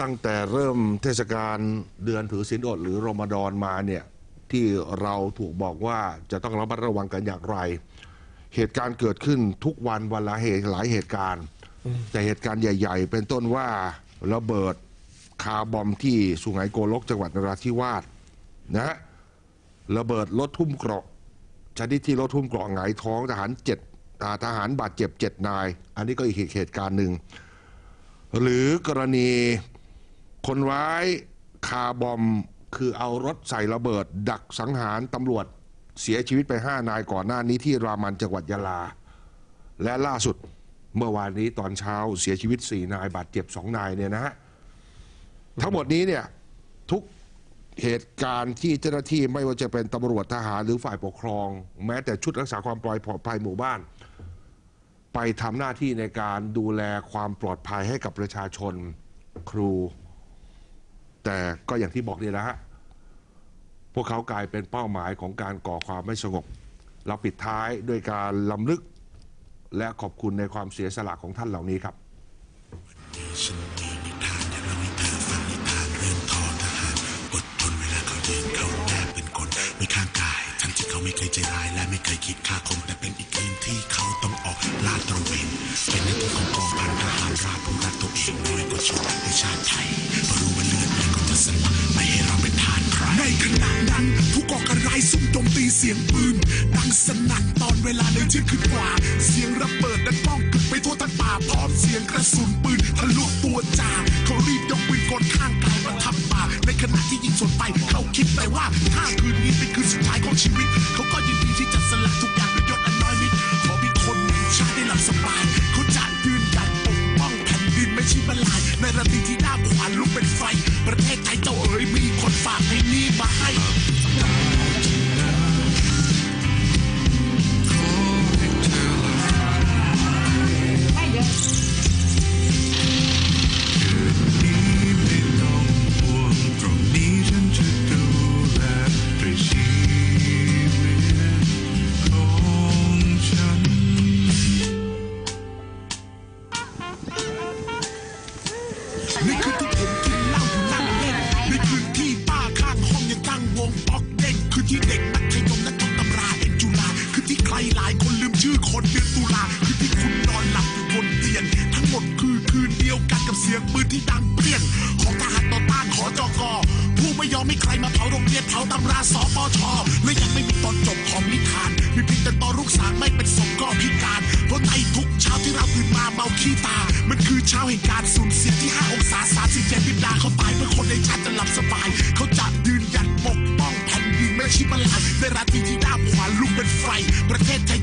ตั้งแต่เริ่มเทศกาลเดือนถือศีลอดหรือรอมฎอนมาเนี่ยที่เราถูกบอกว่าจะต้องระมัดระวังกันอย่างไร เหตุการณ์เกิดขึ้นทุกวันวันละเหตุหลายเหตุการณ์ แต่เหตุการณ์ใหญ่ ๆ เป็นต้นว่าระเบิดคาร์บอมที่สุไหงโกลกจังหวัดนราธิวาสนะระเบิดรถทุ่มเกราะชนิดที่รถทุ่มเกราะหงายท้องทหารเจ็ดทหารบาดเจ็บเจ็ดนาย อันนี้ก็อีกเหตุการณ์หนึ่งหรือกรณี คนร้ายคาร์บอมคือเอารถใส่ระเบิด ดักสังหารตำรวจเสียชีวิตไป5นายก่อนหน้านี้ที่รามันจังหวัดยะลา และล่าสุดเมื่อวานนี้ตอนเช้าเสียชีวิต4นายบาดเจ็บ2นายเนี่ยนะฮะทั้งหมดนี้เนี่ยทุกเหตุการณ์ที่เจ้าหน้าที่ไม่ว่าจะเป็นตำรวจทหารหรือฝ่ายปกครอง แม้แต่ชุดรักษาความปลอดภัยหมู่บ้าน ไปทำหน้าที่ในการดูแลความปลอดภัยให้กับประชาชนครู แต่ก็อย่างที่บอกนี่แหละฮะพวกเขากลายเป็นเป้าหมายของการก่อความไม่สงบ เราปิดท้ายด้วยการลำลึก และขอบคุณในความเสียสละของท่านเหล่านี้ครับไม่เขาไม่เคยใจร้ายและไม่เคยคิดฆ่าคนแต่เป็นอีกคืนที่เขาต้องออกลาดตระเวนเป็นหน้าที่ของกองพันทหารราบผู้รักตัวเองน้อยกว่าชนในชาติไทย ขณะนั้นผู้ก่อการร้ายซุ่มโจมตีเสียงปืน ดังสนั่นตอนเวลาในเที่ยงคืนกว่า เสียงระเบิดดังก้องกึกไปทั่วทั้งป่าพร้อมเสียงกระสุนปืนทะลุตัวจ่าเขารีบยกปืนกลข้างกายมาทับป่า ในขณะที่ยิงสวนไป เขาคิดแต่ว่าถ้าคืนนี้เป็นคืนสุดท้ายของชีวิต เขาก็ยินดีที่จะสละทุกอย่างด้วยยศอันน้อยนิดขอมีคนหนึ่งชาติได้หลับสบายเขาจะยืนหยัดปกป้องแผ่นดินไม่ใช่บรรลายในระดีที่หน้าขวานลุกเป็นไฟประเทศ ในคืนที่ผมกินเหล้าอยู่นั่งเล่นในคืนที่ป้าข้างห้องยังตั้งวงป๊อกเด้งคืนที่เด็กมัธยมนั้นท่องตำราเอ็นจุฬาคืนที่ใครหลายคนลืมชื่อคนเดือนตุลาคืนที่คุณนอนหลับอยู่บนเตียง ทั้งหมดคือคืนเดียวกันกับเสียงปืนที่ดังเปรี้ยงของทหารต่อต้านขอจกผู้ไม่ยอมให้ใครมาเผาโรงเรียนเผาตำราสปชและยังไม่มีตอนจบของนิทาน มีเพียงแต่ตอนลูกสางไม่เป็นศพก็พิการเพราะในทุกเช้าที่เราตื่นมาเมาขี้ตา มันคือเช้าแห่งการสูญเสียที่ห้าองศาสามสิบดาเขาตายเพื่อคนในชาติจะหลับสบาย เขาจะยืนหยัดปกป้องแผ่นดินไม่ชิบลายในราตรีที่ด้ามขวานลุกเป็นไฟ ประเทศไทย